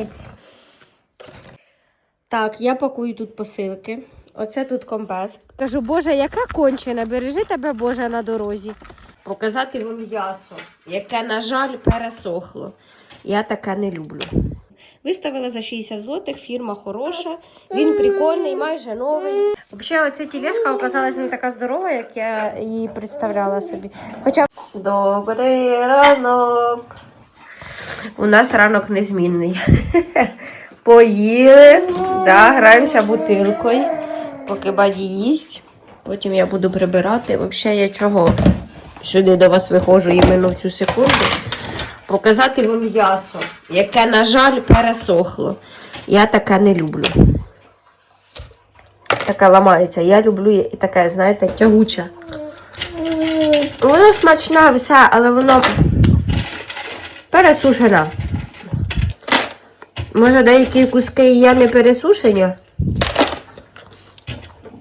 Капець. Так, я пакую тут посилки. Оце тут компас. Кажу, Боже, яка кончена, бережи тебе, Боже, на дорозі. Показати вам м'ясо, яке, на жаль, пересохло. Я таке не люблю. Виставила за 60 злотих, фірма хороша, він прикольний, майже новий. Взагалі, оця тележка оказалась не така здорова, як я її представляла собі. Хоча добрий ранок. У нас ранок незмінний. Поїли, да, граємося бутилкою, поки баді їсть. Потім я буду прибирати. Взагалі, я чого сюди до вас виходжу іменно в цю секунду. Показати вам м'ясо, яке, на жаль, пересохло. Я таке не люблю. Таке ламається. Я люблю таке, знаєте, тягуче. Воно смачне все, але воно пересушене. Може, деякі куски є не пересушені.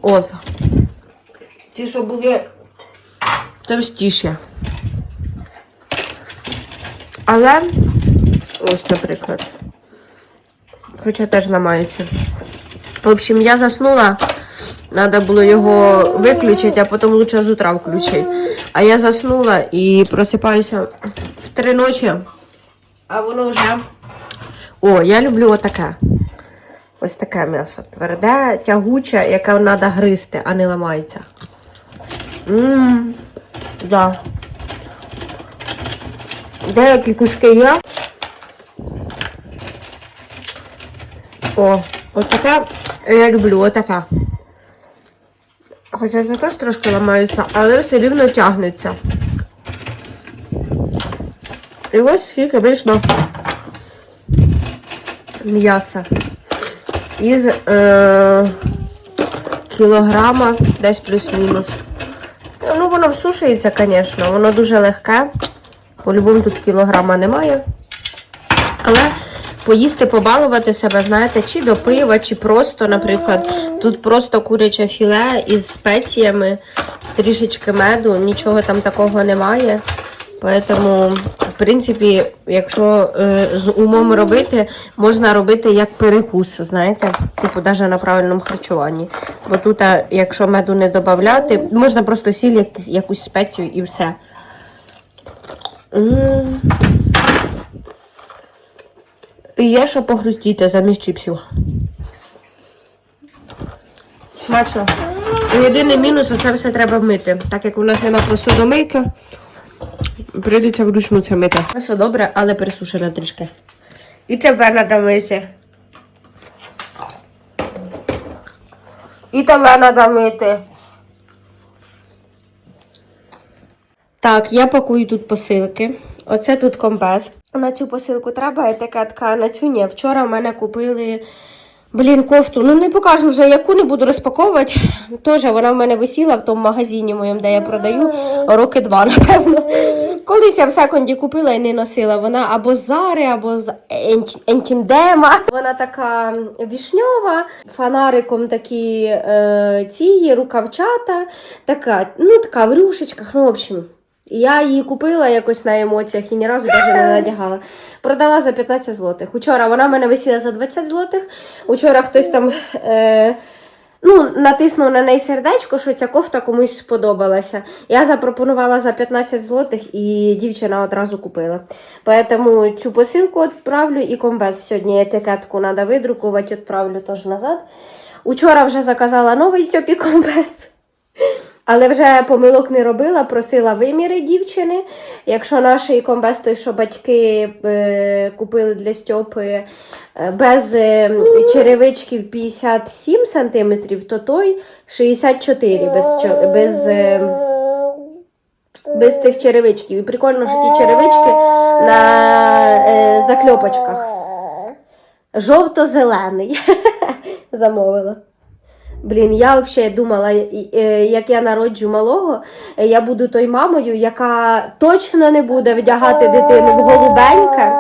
От. Ті, що були товстіші. Але ось, наприклад. Хоча теж ламається. В общем, я заснула. Треба було його виключити, а потім лучше з утра включити. А я заснула і просипаюся в три ночі, а воно вже. О, я люблю отаке. Ось таке м'ясо. Тверде, тягуче, яке треба гризти, а не ламається. Ммм, да. Деякі куски є. О, отаке я люблю, отаке. Хоча це теж трошки ламається, але все рівно тягнеться. І ось скільки вийшло м'яса. Із е, кілограма, десь плюс-мінус. Ну, воно всушується, звісно, воно дуже легке. По-любому тут кілограма немає. Але поїсти, побалувати себе, знаєте, чи до пива, чи просто, наприклад, тут просто куряче філе із спеціями, трішечки меду, нічого там такого немає. Тому, в принципі, якщо е, з умом робити, можна робити як перекус, знаєте, типу, навіть на правильному харчуванні. Бо тут, а, якщо меду не додати, можна просто сіль, якусь- спецію і все. І є що похрустіти замість чіпсів. Смачно. Єдиний мінус, оце все треба вмити. Так як у нас немає посудомийки, прийдеться вручну це мити. Все добре, але пересушено трішки. І тепер треба мити. І тебе треба мити. Так, я пакую тут посилки. Оце тут компас. На цю посилку треба етикетка, на цю ні. Вчора в мене купили. Блін, кофту. Ну не покажу вже, яку не буду розпаковувати. Теж вона в мене висіла в тому магазині моєму, де я продаю роки два, напевно. Колись я в секонді купила і не носила. Вона або з Зари, або з Енчіндема. Вона така вішньова, фонариком такі е, ці рукавчата, така, ну така в рюшечках, ну в общем. Я її купила якось на емоціях і ні разу навіть не надягала. Продала за 15 злотих. Учора вона в мене висіла за 20 злотих. Учора хтось там е, ну, натиснув на неї сердечко, що ця кофта комусь сподобалася. Я запропонувала за 15 злотих і дівчина одразу купила. Поэтому цю посилку відправлю і комбез сьогодні етикетку треба видрукувати, відправлю теж назад. Учора вже заказала новий Стьопі комбез. Але вже помилок не робила, просила виміри дівчини. Якщо наш комбез той, що батьки е, купили для Стьопи е, без е, черевичків 57 см, то той 64 без, без, без тих черевичків. І прикольно, що ті черевички на закльопочках. Жовто-зелений. Замовила. Блін, я взагалі думала, е, як я народжу малого, е, я буду той мамою, яка точно не буде вдягати дитину в голубеньке,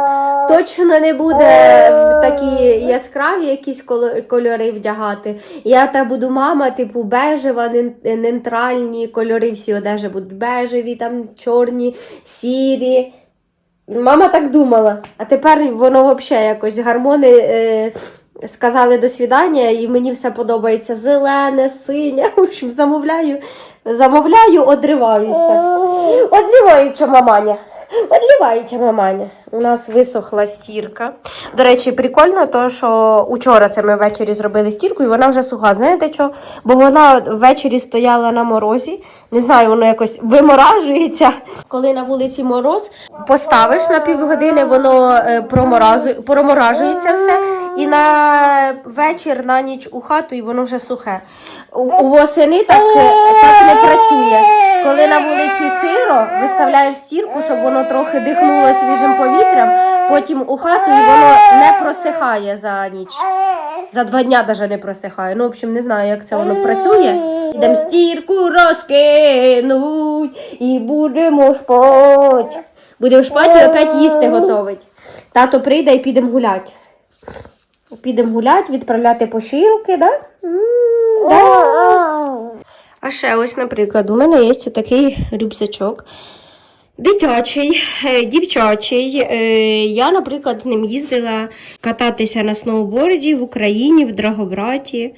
точно не буде в такі яскраві якісь кольори вдягати. Я та буду мама, типу, бежева, нейтральні кольори, всі одежі будуть бежеві, там чорні, сірі. Мама так думала, а тепер воно взагалі якось гормони е, сказали до свідання, і мені все подобається зелене, синє. В общем, замовляю, замовляю, одриваюся. Одриваюча маманя. Одливаюча маманя. У нас висохла стірка. До речі, прикольно, то, що учора це ми ввечері зробили стірку, і вона вже суха. Знаєте що? Бо вона ввечері стояла на морозі. Не знаю, воно якось виморажується. Коли на вулиці мороз, поставиш на півгодини, воно е, проморажується все. І на вечір, на ніч у хату, і воно вже сухе. У, восени так, е, так не працює. Коли на вулиці сиро, виставляєш стірку, щоб воно трохи дихнуло свіжим повітрям, потім у хату і воно не просихає за ніч. За два дня навіть не просихає. Ну, в общем, не знаю, як це воно працює. Ідемо стірку розкинуть і будемо шпать. Будемо шпати і опять їсти готовить. Тато прийде і підемо гуляти. Підемо гуляти, відправляти поширки, да? А ще ось, наприклад, у мене є такий рюкзачок. Дитячий, е, дівчачий. Е, Я, наприклад, з ним їздила кататися на сноуборді в Україні, в Драгобраті.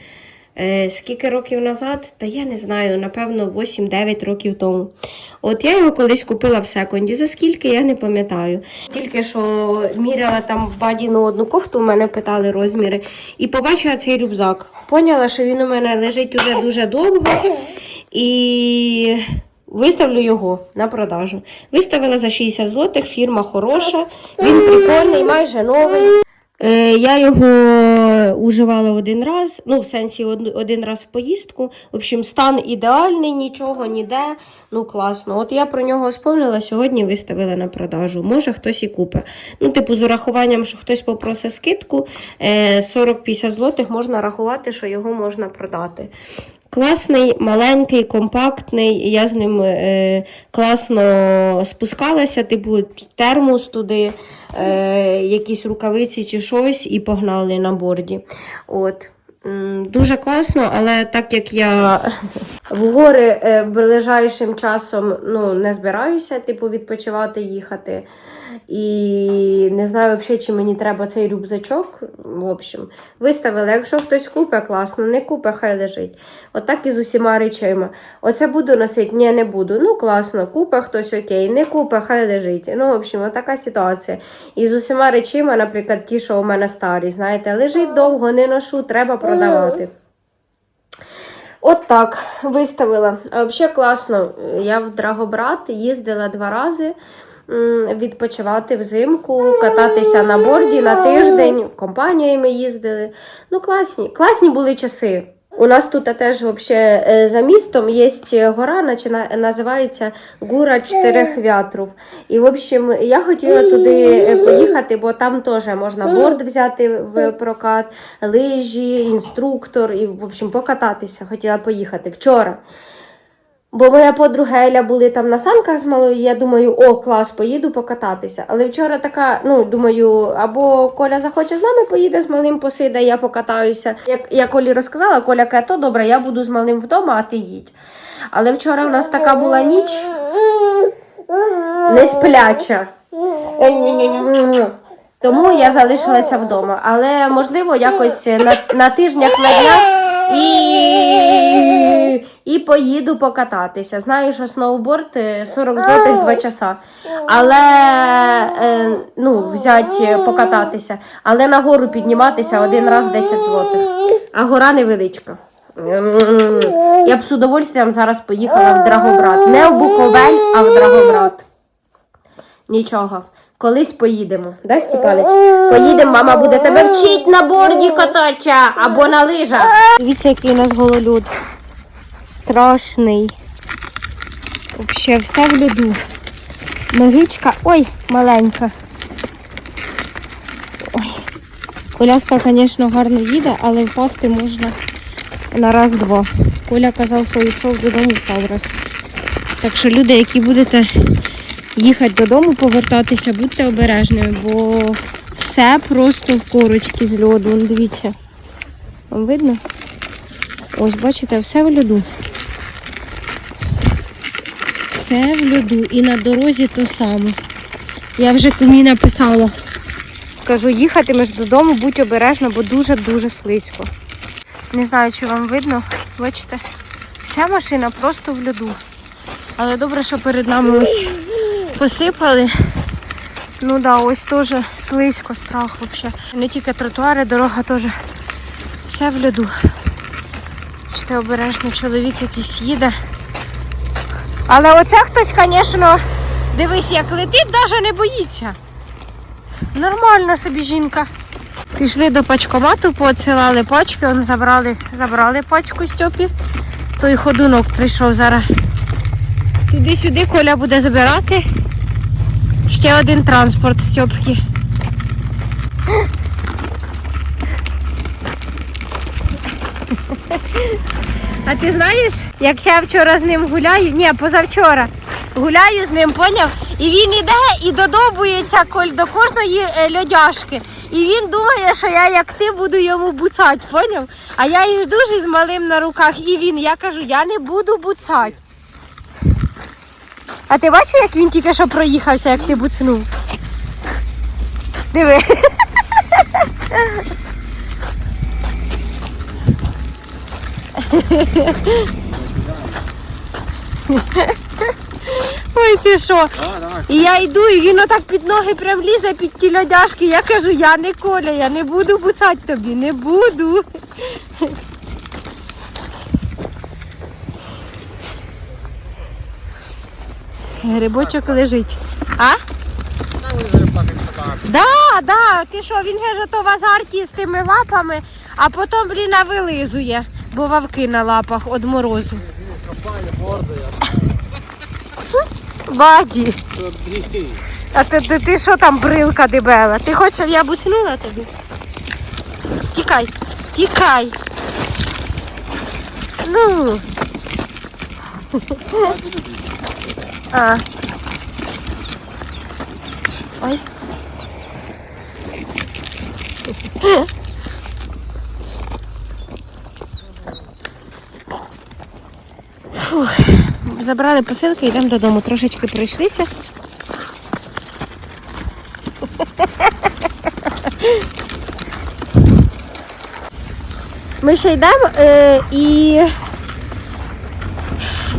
Е, Скільки років назад? Та я не знаю, напевно, 8-9 років тому. От я його колись купила в секонді. За скільки, я не пам'ятаю. Тільки що міряла там в бадіну одну кофту, у мене питали розміри, і побачила цей рюкзак. Поняла, що він у мене лежить уже дуже довго. І виставлю його на продажу. Виставила за 60 злотих, фірма хороша, він прикольний, майже новий. Е, я його уживала один раз, ну, в сенсі од- один раз в поїздку. В общем, стан ідеальний, нічого, ніде. Ну, класно. От я про нього спомнила, сьогодні виставила на продажу. Може, хтось і купить. Ну, типу, з урахуванням, що хтось попросить скидку, е, 40-50 злотих можна рахувати, що його можна продати. Класний, маленький, компактний. Я з ним е, класно спускалася, типу термос туди, е, якісь рукавиці чи щось, і погнали на борді. От. Дуже класно, але так як я в гори е, ближайшим часом ну, не збираюся, типу, відпочивати, їхати. І не знаю взагалі, чи мені треба цей рюкзачок. В общем, виставила. Якщо хтось купить, класно, не купить, хай лежить. Отак і з усіма речима. Оце буду носити, ні, не буду. Ну, класно, купить хтось окей, не купить, хай лежить. Ну, в общем, отака ситуація. І з усіма речима, наприклад, ті, що у мене старі, знаєте, лежить довго, не ношу, треба продавати. От так, виставила. А взагалі класно. Я в Драгобрат їздила два рази відпочивати взимку, кататися на борді на тиждень, компаніями їздили. Ну, класні, класні були часи. У нас тут теж вообще, е, за містом є гора, начина- називається Гура Чотирьох Вятрів. І, в общем, я хотіла туди е, поїхати, бо там теж можна борд взяти в прокат, лижі, інструктор і, в общем, покататися. Хотіла поїхати вчора. Бо моя подруга Еля були там на санках з малою, я думаю, о, клас, поїду покататися. Але вчора така, ну, думаю, або Коля захоче з нами поїде з малим посиде, я покатаюся. Як я Колі розказала, Коля каже, то добре, я буду з малим вдома, а ти їдь. Але вчора в нас така була ніч не спляча. Тому я залишилася вдома. Але можливо якось на, на тижнях на днях і, і поїду покататися. Знаю, що сноуборд е, 40 злотих 2 часа. Але е, ну, взять е, покататися. Але на гору підніматися один раз 10 злотих. А гора невеличка. Я б з удовольствием зараз поїхала в Драгобрат. Не в Буковель, а в Драгобрат. Нічого. Колись поїдемо, да, Степанич? Поїдемо, мама буде тебе вчить на борді кататися або на лижах. Дивіться, який у нас гололюд. Страшний. Взагалі, все в льоду. Мегичка, ой, маленька. Ой. Коляска, звісно, гарно їде, але впасти можна на раз-два. Коля казав, що йшов додому, впав раз. Так що люди, які будете їхати додому, повертатися, будьте обережними, бо все просто в корочки з льоду. Дивіться. Вам видно? Ось, бачите, все в льоду. Все в льоду. І на дорозі то саме. Я вже тобі написала. Кажу, їхатимеш додому, будь обережна, бо дуже-дуже слизько. Не знаю, чи вам видно. Бачите, вся машина просто в льоду. Але добре, що перед нами ось посипали. Ну да, ось теж слизько, страх взагалі. Не тільки тротуари, дорога теж все в льоду. Бачите, обережно чоловік якийсь їде. Але оце хтось, звісно, дивись, як летить, навіть не боїться. Нормальна собі жінка. Пішли до пачкомату, поотсилали пачки, он забрали, забрали пачку Стьопі. Той ходунок прийшов зараз. Туди-сюди Коля буде забирати. Ще один транспорт Стьопки. А ти знаєш, як я вчора з ним гуляю, ні, позавчора гуляю з ним, поняв? І він іде і додобується до кожної е, льодяшки. І він думає, що я як ти буду йому буцати, поняв? А я йду ж з малим на руках, і він, я кажу, я не буду буцати. А ти бачив, як він тільки що проїхався, як ти буцнув? Диви. Ой, ти що? І я йду, і він отак під ноги прям лізе під ті льодяшки. Я кажу, я не Коля, я не буду буцати тобі, не буду. Грибочок лежить. А? Да, да, ти що, він же ж ото в азарті з тими лапами, а потім, блін, вилизує, бо вовки на лапах від морозу. Баді. А ти, ти, ти що там брилка дебела? Ти хочеш, щоб я буцнула тобі? Тікай, тікай. Ну. А. Ой. Забрали посилки, йдемо додому. Трошечки пройшлися. Ми ще йдемо е, і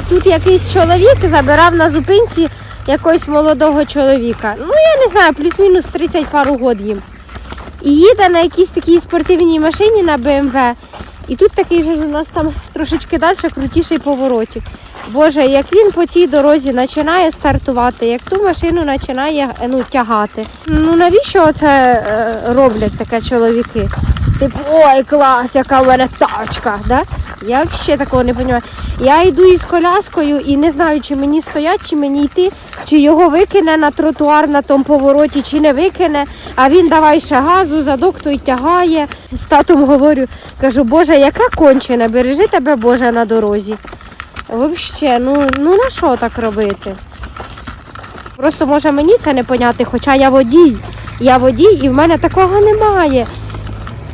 тут якийсь чоловік забирав на зупинці якогось молодого чоловіка. Ну, я не знаю, плюс-мінус 30 пару год їм. І їде на якійсь такій спортивній машині на БМВ. І тут такий же у нас там трошечки далі крутіший поворотик. Боже, як він по цій дорозі починає стартувати, як ту машину починає е, ну, тягати. Ну навіщо це е, роблять таке чоловіки? Типу, ой, клас, яка в мене тачка. Да? Я взагалі такого не розумію. Я йду із коляскою і не знаю, чи мені стоять, чи мені йти, чи його викине на тротуар на тому повороті, чи не викине. А він давай ще газу, задок той тягає. З татом говорю, кажу, Боже, яка кончена, бережи тебе Боже на дорозі. Взагалі, ну, ну на що так робити? Просто може мені це не поняти, хоча я водій. Я водій і в мене такого немає.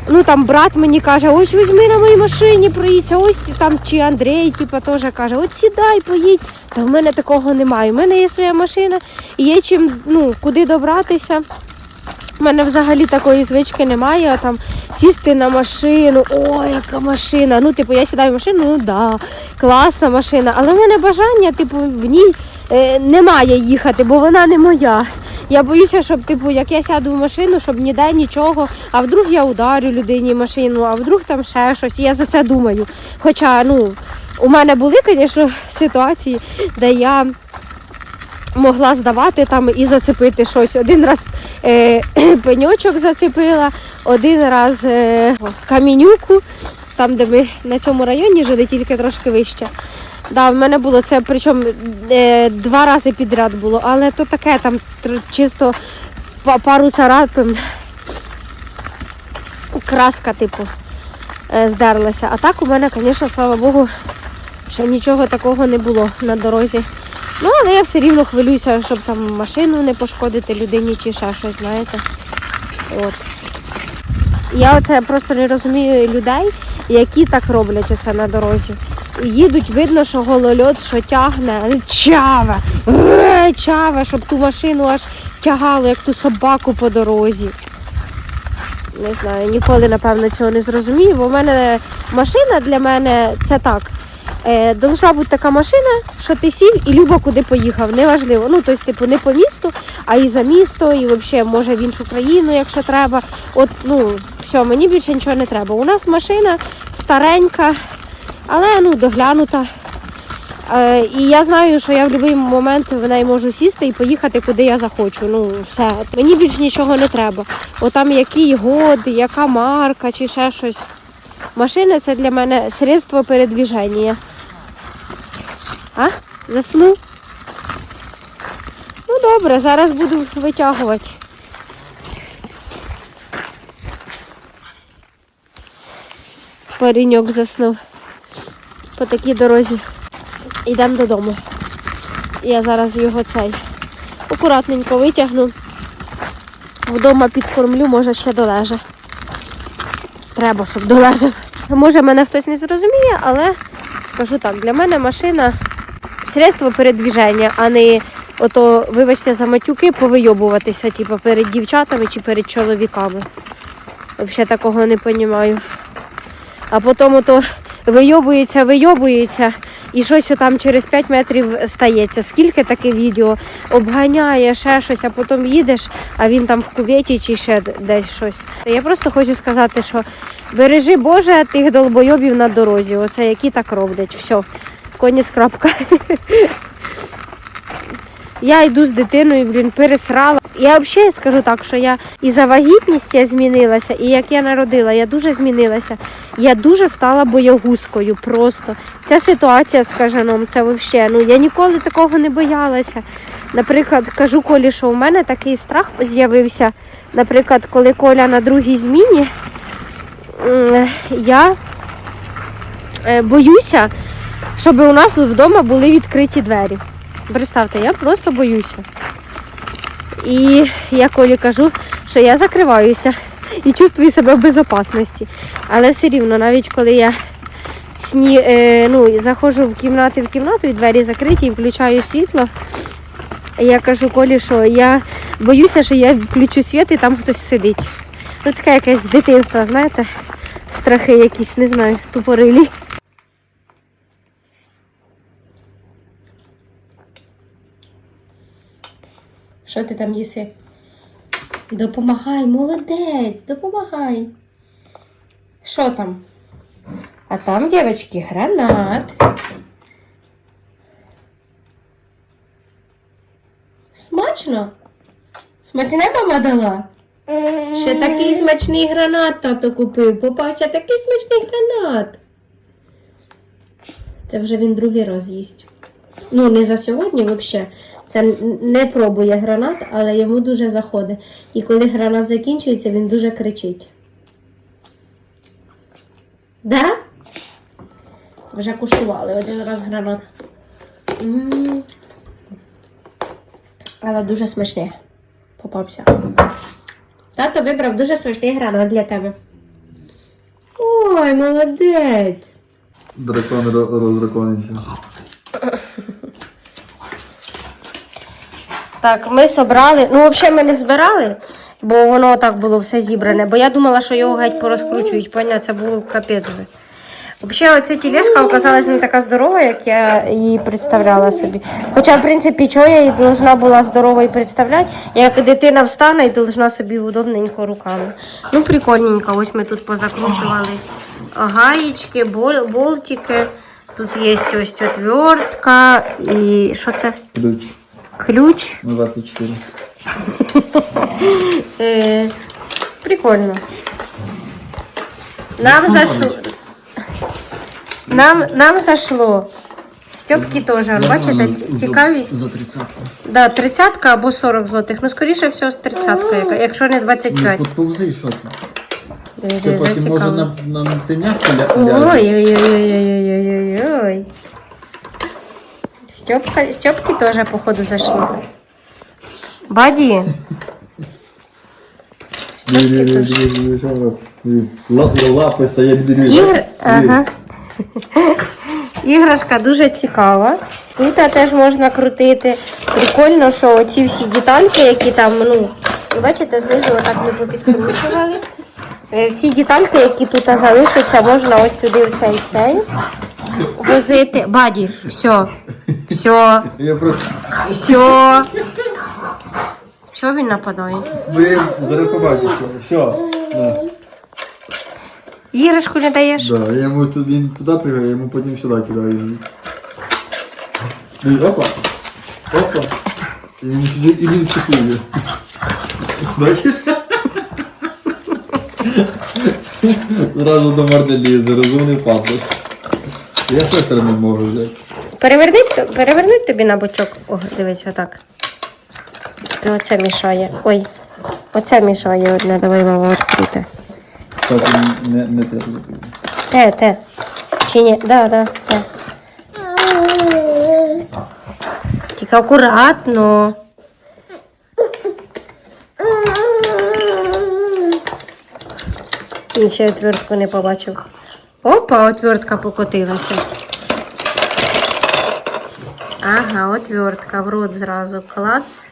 Ну там брат мені каже, ось візьми на моїй машині, проїдься, ось там чи Андрій, типу, теж каже, от сідай, поїдь. Та в мене такого немає. У мене є своя машина і є чим ну, куди добратися. У мене взагалі такої звички немає, а там сісти на машину, о, яка машина. Ну, типу, я сідаю в машину, ну да, класна машина. Але в мене бажання, типу, в ній е, немає їхати, бо вона не моя. Я боюся, щоб, типу, як я сяду в машину, щоб ніде нічого, а вдруг я ударю людині машину, а вдруг там ще щось. Я за це думаю. Хоча, ну, у мене були, звісно, ситуації, де я могла здавати там і зацепити щось. Один раз е, пеньочок зацепила, один раз е, камінюку, там, де ми на цьому районі жили, тільки трошки вище. Да, в мене було це, причому е, два рази підряд було, але то таке там чисто пару царапин, краска, типу, е, здерлася. А так у мене, звісно, слава Богу, ще нічого такого не було на дорозі. Ну, але я все рівно хвилююся, щоб там машину не пошкодити людині чи ще щось, знаєте. От. Я оце просто не розумію людей, які так роблять оце на дорозі. Їдуть, видно, що голольот, що тягне, чаве, е, чаве, щоб ту машину аж тягало, як ту собаку по дорозі. Не знаю, ніколи, напевно, цього не зрозумію, бо в мене машина для мене це так. Е, должна бути така машина, що ти сів і любо куди поїхав, неважливо. Ну, тобто, типу, не по місту, а і за місто, і взагалі може в іншу країну, якщо треба. От, ну, все, мені більше нічого не треба. У нас машина старенька, але ну, доглянута. Е, і я знаю, що я в будь-який момент в неї можу сісти і поїхати, куди я захочу. Ну, все. Мені більше нічого не треба. От там який год, яка марка чи ще щось. Машина це для мене средство передвіження. А? Заснув? Ну добре, зараз буду витягувати. Пареньок заснув по такій дорозі. Йдемо додому. Я зараз його цей акуратненько витягну. Вдома підкормлю, може ще долеже. Треба, щоб долежав. Може, мене хтось не зрозуміє, але скажу так, для мене машина средство передвіження, а не ото, вибачте, за матюки повийобуватися, типу, перед дівчатами чи перед чоловіками. Взагалі такого не розумію. А потім ото вийобується, вийобується, і щось там через 5 метрів стається. Скільки таке відео обганяє ще щось, а потім їдеш, а він там в куветі чи ще десь щось. Я просто хочу сказати, що бережи Боже тих долбойобів на дорозі. Оце які так роблять. Все, коні крапка. Я йду з дитиною, блін, пересрала. Я взагалі скажу так, що я і за вагітність я змінилася, і як я народила, я дуже змінилася. Я дуже стала боягузкою просто. Ця ситуація з кажаном, це взагалі, ну я ніколи такого не боялася. Наприклад, кажу Колі, що у мене такий страх з'явився. Наприклад, коли Коля на другій зміні, я е, боюся, щоб у нас вдома були відкриті двері. Представте, я просто боюся. І я Колі кажу, що я закриваюся і чувствую себе в безпечності. Але все рівно, навіть коли я сні, е, ну, заходжу в кімнати в кімнату, і двері закриті, і включаю світло, я кажу Колі, що я боюся, що я включу світ і там хтось сидить. Ну таке якесь з дитинства, знаєте, страхи якісь, не знаю, тупорилі. Що ти там їси? Допомагай, молодець, допомагай. Що там? А там, дівчатки, гранат. Смачно? Смачне мама дала? Ще такий смачний гранат тато купив. Попався такий смачний гранат. Це вже він другий раз їсть. Ну, не за сьогодні взагалі. Це не пробує гранат, але йому дуже заходить. І коли гранат закінчується, він дуже кричить. Да? Вже куштували один раз гранат. М. Але дуже смачний. Попався. Тато вибрав дуже смачний гранат для тебе. Ой, молодець! Дракон ро- роздраконився. Так, ми собрали. Ну, взагалі ми не збирали, бо воно так було все зібране. Бо я думала, що його геть порозкручують. Поня, це було капець би. Взагалі, оця тілешка оказалась не така здорова, як я її представляла собі. Хоча, в принципі, чого я її должна була здоровою представляти, як дитина встане і должна собі удобненько руками. Ну, прикольненько. Ось ми тут позакручували гаєчки, бол- болтики. Тут є ось отвертка і що це? Ключ Ключ. на 24. Е, прикольно. Нам зашло. Нам, нам зашло. Стьопки теж, бачите, ці- цікавість. За 30. Да, 30 або 40 злотих. Ну, скоріше всього, з 30, яка- якщо не 25. Ну, подповзи, що ти. Це диви, потім може на, на це м'яко ля- ляже. Ой-ой-ой-ой-ой-ой-ой. Стьопка, Стьопки теж, походу, зайшли. Баді. Стьопки Диви, теж. диви, диви, що воно. Диви, ла- Лапи стоять. Ігр... Ага. Іграшка дуже цікава. Тут теж можна крутити. Прикольно, що оці всі детальки, які там, ну, бачите, знизу отак ми попідкручували. Е, Всі детальки, які тут залишаться, можна ось сюди в цей цей возити. Баді, все, все, Я просто... все. Чого він нападає? Ви зараз побачите. Все. Да. Іграшку не даєш? Да, я йому тут він туди пригаю, я йому потім сюди кидаю. І опа. Опа. І він, і він психує. Бачиш? Зразу до морди лізе, розумний падло. Я цієї сторони можу взяти. Перевернуть, перевернуть тобі на бочок. О, дивись, отак. І оце мішає. Ой, оце мішає одне, давай мама відкрити. Так, не, не треба. Те, те. Чи ні? Да, да, те. Тільки акуратно. Він ще отвертку не побачив. Опа, отвертка покотилася. Ага, отвертка в рот зразу клац.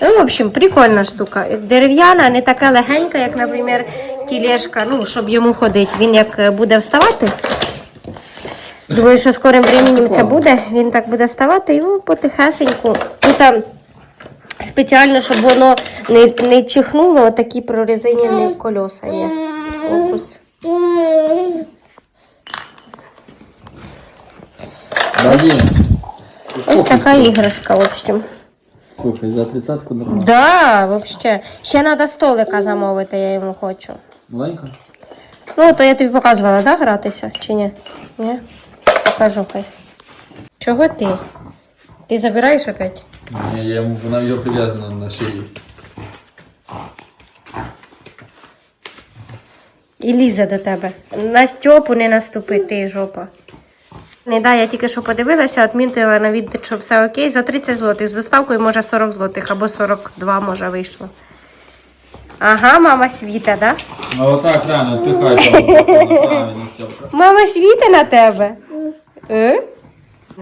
Ну, в общем, прикольна штука. Дерев'яна, не така легенька, як, наприклад, тілешка, ну, щоб йому ходити. Він як е, буде вставати. Думаю, що скорим временем це буде. Він так буде вставати і потихесеньку. Тут там спеціально, щоб воно не, не чихнуло, такі прорезинені кольоса є. Фокус. Ось така іграшка, в общем. Слухай, за тридцятку нормально. Да, вообще. Ще треба столика замовити, я йому хочу. Маленька? Ну, то я тобі показувала, да, гратися чи ні? Ні? Покажу хай. Чого ти? Ти забираєш опять? Ні, я йому, вона його прив'язана на шиї. І лізе до тебе. На Стьопу не наступи, ти жопа. Не да, я тільки що подивилася, відмітила на відео, що все окей. За 30 злотих з доставкою може 40 злотих або 42 може вийшло. Ага, мама світа, да? А отак рано, пихай там. Правильно, Стьопка. Мама світи на тебе. Е?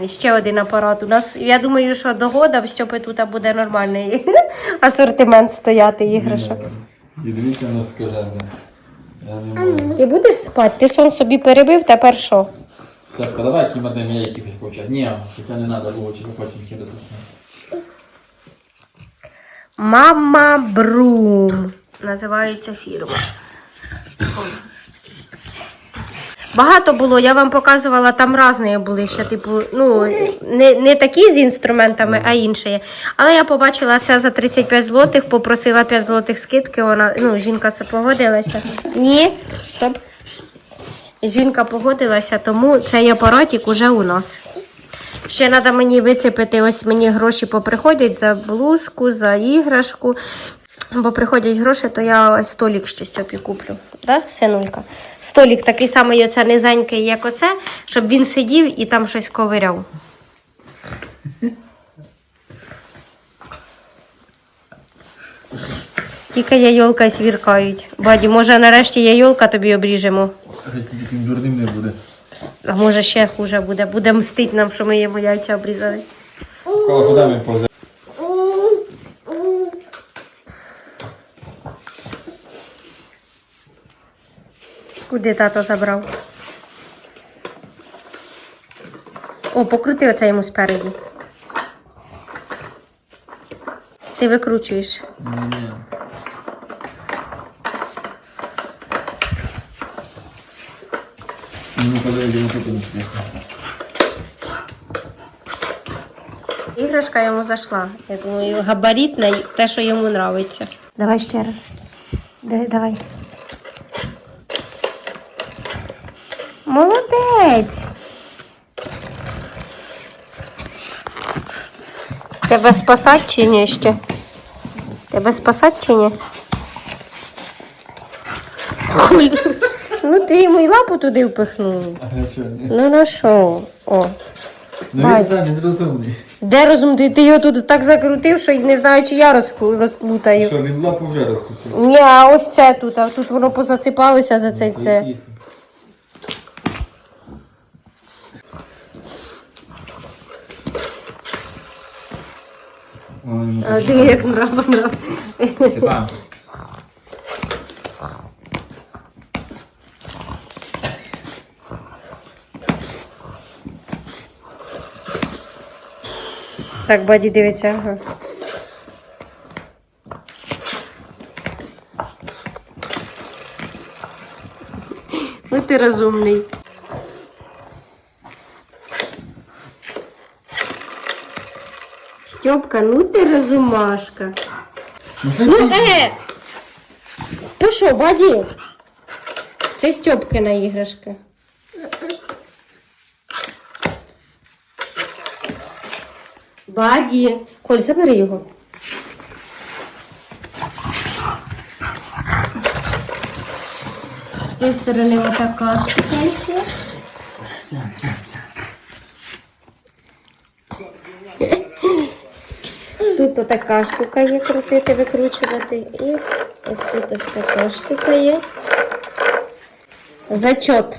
Ще один апарат. У нас, я думаю, що до года в Стьопи тут буде нормальний асортимент стояти іграшок. І дивіться, воно скажене. І будеш спати? Ти сон собі перебив, тепер що? Стьопка, давай кімернем я якихось повчати. Ні, хоча не треба було, чи потім хіба засне. Мама Брум. Називається фірма. Багато було, я вам показувала, там різні були ще, типу, ну, не, не такі з інструментами, а інші. Але я побачила це за 35 злотих, попросила 5 злотих скидки, вона, ну, жінка погодилася. Ні, стоп. Жінка погодилася, тому цей апаратик уже у нас. Ще треба мені вицепити, ось мені гроші поприходять за блузку, за іграшку. Бо приходять гроші, то я столік ще Стьопі куплю. Да, синулька? Столік такий самий оце низенький, як оце, щоб він сидів і там щось ковиряв. Тільки яйолка свіркають. Баді, може нарешті яйолка тобі обріжемо. Таким дурним не буде. А може ще хуже буде. Буде мстить нам, що ми йому яйця обрізали. Коли куди ми повзе? Куди тато забрав? О, покрути оце йому спереді. Ти викручуєш. Ні. Ну, коли я йому тут інтересно. Іграшка йому зайшла. Я думаю, габаритна, те, що йому подобається. Давай ще раз. Давай. Молодець. Тебе спасати чи ні ще? Тебе спасати чи ні? Ну ти йому і лапу туди впихнув. А ні? Ну на що? О. Ну він сам він розумний. Де розум? Ти, ти його тут так закрутив, що й не знаю, чи я розку- розплутаю. Що, він лапу вже розкусив. Ні, а ось це тут, а тут воно позацепалося за цей це. Диви, як нрава, нрава. Степан. Так, баді дивиться, ага. Ну ти розумний. Стьопка, ну ти розумашка. Ну, е! Ти що, баді? Це Стьопкина іграшка. Баді. Коль, забери його. З тієї сторони отака штукенція. Тут така штука є крутити, викручувати. І ось тут ось така штука є. Зачот.